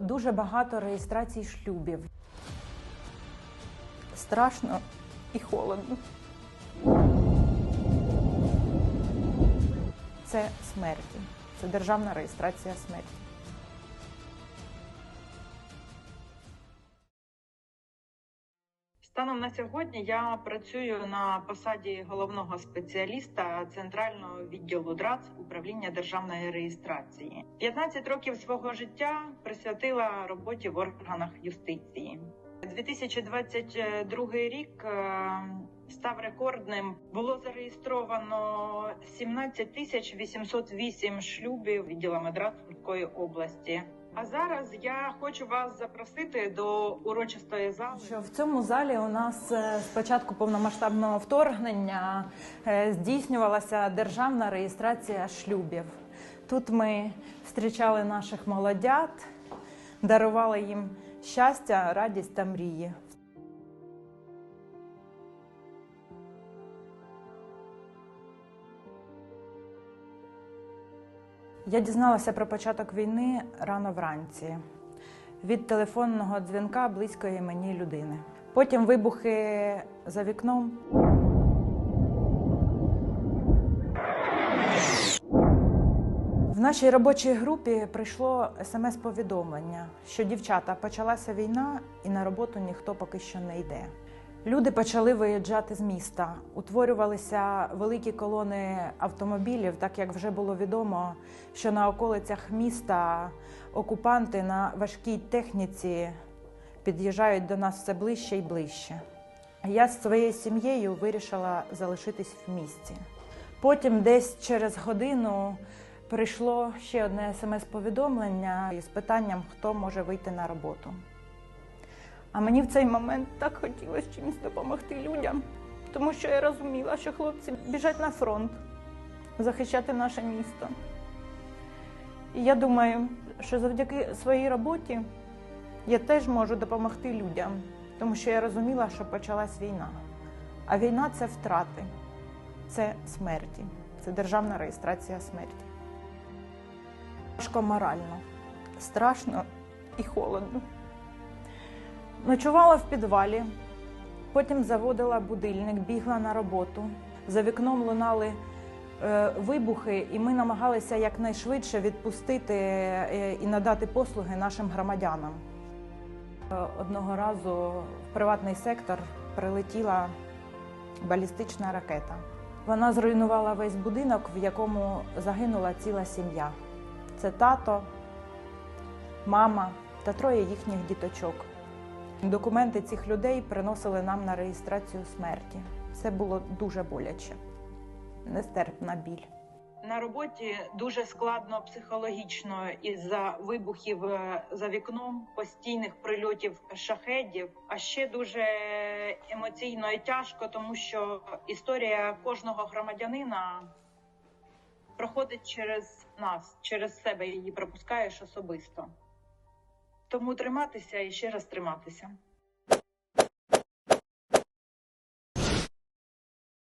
Дуже багато реєстрацій шлюбів. Страшно і холодно. Це смерті. Це державна реєстрація смерті. Станом на сьогодні я працюю на посаді головного спеціаліста центрального відділу ДРАЦ управління державної реєстрації. 15 років свого життя присвятила роботі в органах юстиції. 2022 рік е, став рекордним. Було зареєстровано 17 тисяч 808 шлюбів відділами ДРАЦ Сумської області. А зараз я хочу вас запросити до урочистої зали. Що в цьому залі у нас спочатку з початку повномасштабного вторгнення е, здійснювалася державна реєстрація шлюбів. Тут ми зустрічали наших молодят, дарували їм щастя, радість та мрії. Я дізналася про початок війни рано вранці від телефонного дзвінка близької мені людини. Потім вибухи за вікном. В нашій робочій групі прийшло смс-повідомлення, що дівчата почалася війна і на роботу ніхто поки що не йде. Люди почали виїжджати з міста. Утворювалися великі колони автомобілів, так як вже було відомо, що на околицях міста окупанти на важкій техніці під'їжджають до нас все ближче і ближче. Я з своєю сім'єю вирішила залишитись в місті. Потім, десь через годину, прийшло ще одне смс-повідомлення з питанням, хто може вийти на роботу. А мені в цей момент так хотілося чимось допомогти людям, тому що я розуміла, що хлопці біжать на фронт захищати наше місто. І я думаю, що завдяки своїй роботі я теж можу допомогти людям, тому що я розуміла, що почалась війна. А війна це втрати, це смерті, це державна реєстрація смерті. Важко морально, страшно і холодно. Ночувала в підвалі, потім заводила будильник, бігла на роботу. За вікном лунали е, вибухи, і ми намагалися якнайшвидше відпустити е, і надати послуги нашим громадянам. Е, Одного разу в приватний сектор прилетіла балістична ракета. Вона зруйнувала весь будинок, в якому загинула ціла сім'я. Це тато, мама та троє їхніх діточок. Документи цих людей приносили нам на реєстрацію смерті. Це було дуже боляче, нестерпна біль. На роботі дуже складно психологічно із-за вибухів е, за вікном, постійних прильотів шахедів. А ще дуже емоційно і тяжко, тому що історія кожного громадянина проходить через нас, через себе її пропускаєш особисто. Тому триматися і ще раз триматися.